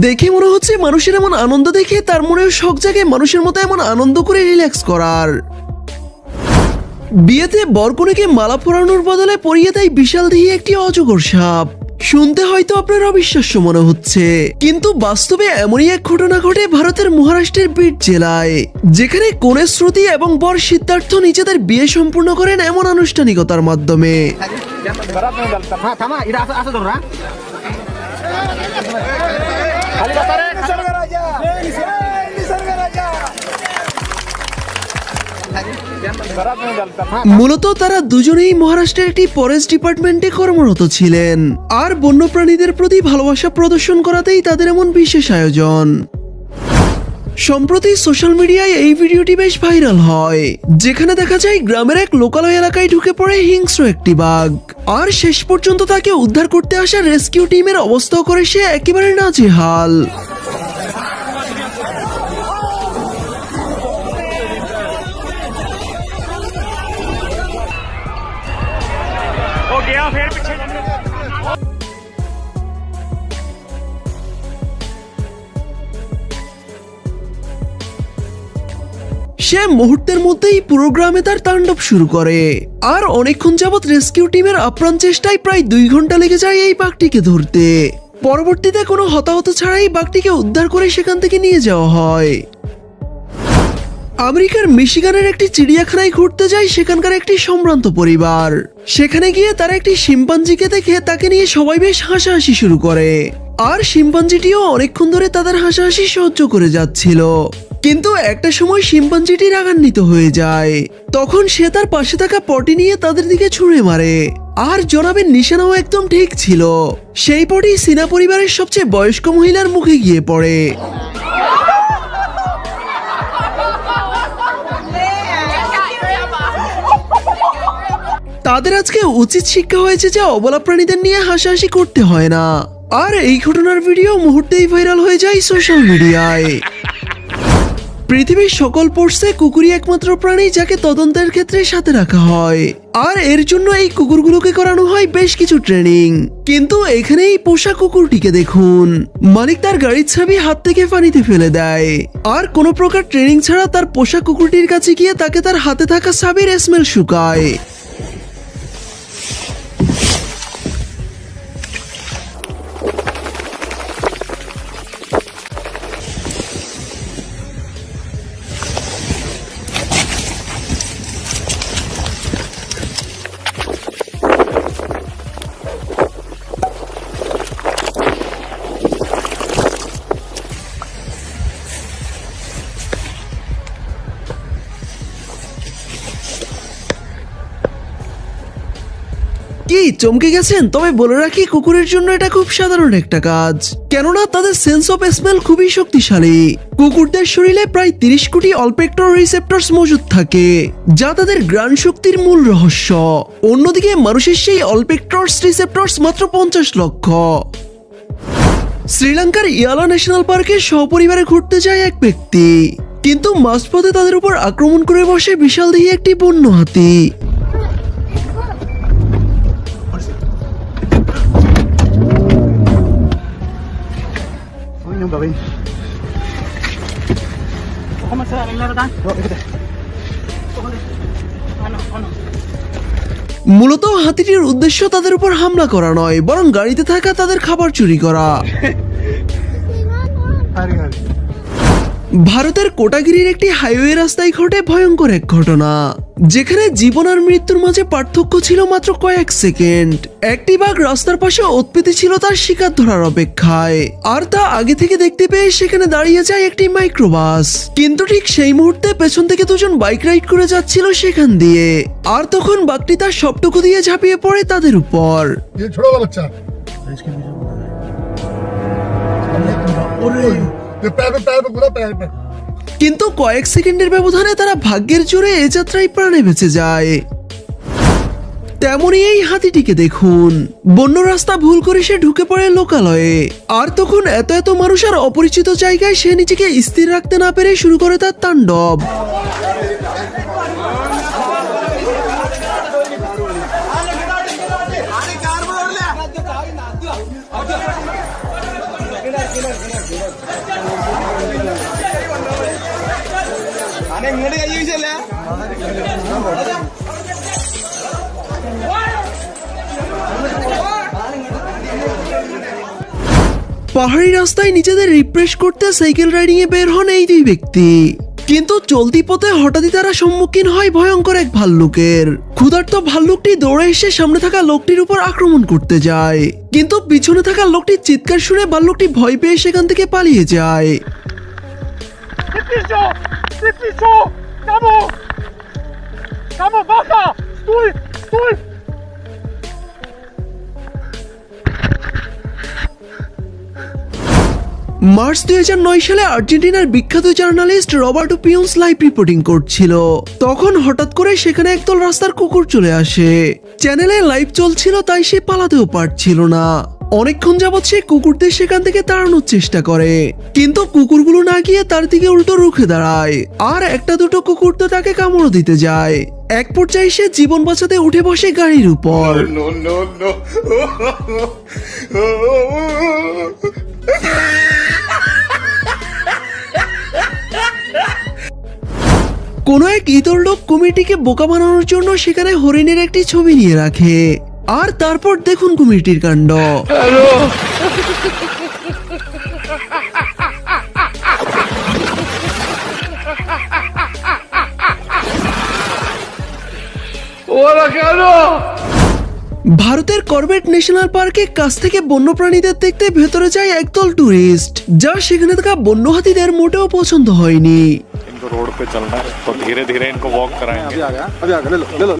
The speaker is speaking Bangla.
দেখে মনে হচ্ছে মানুষের এমন আনন্দ দেখে তার মনেও শখ জাগে মানুষের মতো এমন আনন্দ করে রিল্যাক্স করার। বিয়েতে বরকনেকে মালা পরানোর বদলে পরিয়ে দেয় বিশাল দিয়ে একটি অজগর সাপ। শুনতে হয়তো আপনার অবিশ্বাস্য মনে হচ্ছে, কিন্তু বাস্তবে এমনই এক ঘটনা ঘটে ভারতের মহারাষ্ট্রের বিট জেলায়, যেখানে কনের শ্রুতি এবং বর সিদ্ধার্থ নিজেদের বিয়ে সম্পূর্ণ করেন এমন আনুষ্ঠানিকতার মাধ্যমে। हा মূলত তারা দুজনেই মহারাষ্ট্রের একটি ফরেস্ট ডিপার্টমেন্টে কর্মরত ছিলেন। আর বন্যপ্রাণীদের প্রতি ভালোবাসা প্রদর্শন করাতেই তাদের এমন বিশেষ আয়োজন। সম্প্রতি সোশ্যাল মিডিয়ায় এই ভিডিওটি বেশ ভাইরাল হয়। যেখানে দেখা যায় গ্রামের এক লোকাল এলাকায় ঢুকে পড়ে হিংস্র একটি বাঘ। আর শেষ পর্যন্ত তাকে উদ্ধার করতে আসা রেস্কিউ টিমের অবস্থাও করে সে একেবারে নাজেহাল। সে মুহূর্তের মধ্যেই পুরো গ্রামে তার তাণ্ডব শুরু করে। আর অনেকক্ষণ যাবৎ রেস্কিউ টিমের আপ্রাণ চেষ্টায় প্রায় দুই ঘণ্টা লেগে যায় এই বাঘটিকে ধরতে। পরবর্তীতে কোনো হতাহত ছাড়াই বাঘটিকে উদ্ধার করে সেখান থেকে নিয়ে যাওয়া হয়। আমেরিকার মিশিগানের একটি চিড়িয়াখানায় ঘুরতে যায় সেখানকার একটি সম্ভ্রান্ত পরিবার। সেখানে গিয়ে তারা একটি শিম্পাঞ্জিকে দেখে তাকে নিয়ে সবাই বেশ হাসাহাসি শুরু করে। আর শিম্পাঞ্জিটিও অনেকক্ষণ ধরে তাদের হাসাহাসি সহ্য করে যাচ্ছিল। কিন্তু একটা সময় শিম্পাঞ্জিটি রাগান্বিত হয়ে যায়। তখন সে তার পাশে থাকা পটি নিয়ে তাদের দিকে ছুঁড়ে মারে। আর জনাবের নিশানাও একদম ঠিক ছিল। সেই পটি সিনা পরিবারের সবচেয়ে বয়স্ক মহিলার মুখে গিয়ে পড়ে। তাদের আজকে উচিত শিক্ষা হয়েছে যে অবলা প্রাণীদের নিয়ে হাসাহাসি করতে হয় না। আর এই ঘটনার ভিডিও মুহূর্তেই ভাইরাল হয়ে যায় সোশ্যাল মিডিয়ায় পৃথিবীর সকল পোর্সে কুকুরই একমাত্র প্রাণী যাকে তদন্তের ক্ষেত্রে সাথে রাখা হয়। আর এর জন্য এই কুকুরগুলোকে করানো হয় বেশ কিছু ট্রেনিং। কিন্তু এখানে এই পোষা কুকুরটিকে দেখুন। মালিক তার গাড়ির ছাবি হাত থেকে পানিতে ফেলে দেয়। আর কোনো প্রকার ট্রেনিং ছাড়া তার পোষা কুকুরটির কাছে গিয়ে তাকে তার হাতে থাকা ছাবির স্মেল শুকায়। চমকে গেছেন? তবে বলে রাখি, কুকুরের জন্য এটা খুব সাধারণ একটা কাজ। কেননা, তাদের সেন্স অফ স্মেল খুবই শক্তিশালী। কুকুরদের শরীরে প্রায় তিরিশ কোটি অলপেক্টর রিসেপ্টরস মজুদ থাকে, যা তাদের গ্রাণ শক্তির মূল রহস্য। অন্যদিকে, মানুষের সেই অলপেক্টরস রিসেপ্টরস মাত্র পঞ্চাশ লক্ষ। শ্রীলঙ্কার ইয়ালা ন্যাশনাল পার্কে সপরিবারে ঘুরতে যায় এক ব্যক্তি। কিন্তু মাঝপথে তাদের উপর আক্রমণ করে বসে বিশাল দেহি একটি বন্য হাতি। Bobby. মূলত হাতিটির উদ্দেশ্য তাদের উপর হামলা করা নয় বরং গাড়িতে থাকা তাদের খাবার চুরি করা। ভারতের কোটাগিরির একটি হাইওয়ে রাস্তায় ঘটে ভয়ঙ্কর এক ঘটনা যেখানে জীবন আর মৃত্যুর মাঝে পার্থক্য ছিল মাত্র কয়েক সেকেন্ড। একটি বাঘ রাস্তার পাশে উৎপীতি ছিল তার শিকার ধরার অপেক্ষায় আর তা আগে থেকে দেখতে পেয়ে সেখানে দাঁড়িয়ে যায় একটি মাইক্রোবাস। কিন্তু ঠিক সেই মুহূর্তে পেছন থেকে দুজন বাইক রাইড করে যাচ্ছিল সেখান দিয়ে আর তখন বাঘটি তার সবটুকু দিয়ে ঝাঁপিয়ে পড়ে তাদের উপর। ছোট বাচ্চা কিন্তু কয়েক সেকেন্ডের ব্যবধানে তারা ভাগ্যের জোরে এ যাত্রায় প্রাণে বেঁচে যায়। তেমনই এই হাতিটিকে দেখুন। বন্য রাস্তা ভুল করে সে ঢুকে পড়ে লোকালয়ে। আর তখন এত এত মানুষ আর অপরিচিত জায়গায় সে নিজেকে স্থির রাখতে না পেরে শুরু করে তার তাণ্ডব। পাহাড়ি রাস্তায় নিজেদের রিফ্রেশ করতে সাইকেল রাইডিং এ বের হন এই দুই ব্যক্তি। কিন্তু চলতি পথে হঠাৎই তারা সম্মুখীন হয় ভয়ঙ্কর এক ভাল্লুকের। ক্ষুধার্ত ভাল্লুকটি দৌড়ে এসে সামনে থাকা লোকটির উপর আক্রমণ করতে যায়। কিন্তু পিছনে থাকা লোকটির চিৎকার শুনে ভাল্লুকটি ভয় পেয়ে সেখান থেকে পালিয়ে যায়। মার্চ দুই হাজার নয় সালে আর্জেন্টিনার বিখ্যাত জার্নালিস্ট রবার্টো পিউন্স লাইভ রিপোর্টিং করছিল। তখন হঠাৎ করে সেখানে একদল রাস্তার কুকুর চলে আসে। চ্যানেলে লাইভ চলছিল, তাই সে পালাতেও পারছিল না। অনেকক্ষণ যাবৎ সে কুকুরদের সেখান থেকে তাড়ানোর চেষ্টা করে। কিন্তু কুকুরগুলো না গিয়ে তার দিকে উল্টো রুখে দাঁড়ায়। আর একটা দুটো কুকুর তো তাকে কামড় দিতে যায়। এক পর্যায়ে সে জীবন বাঁচাতে উঠে বসে গাড়ির উপর। কোনো এক ইতর লোক কুমিরটিকে বোকা বানানোর জন্য সেখানে হরিণের একটি ছবি নিয়ে রাখে। আর তারপর দেখুন কুমিরটির কাণ্ড। ভারতের করবেট ন্যাশনাল পার্কে কাছ থেকে বন্যপ্রাণীদের দেখতে ভেতরে যায় একদল টুরিস্ট যা সেখানে থাকা বন্য হাতিদের মোটেও পছন্দ হয়নি। रोड पे चलना है तो धीरे धीरे इनको वॉक कराएँगे। अभी आ गया, अभी आ गया, ले लो ले लो।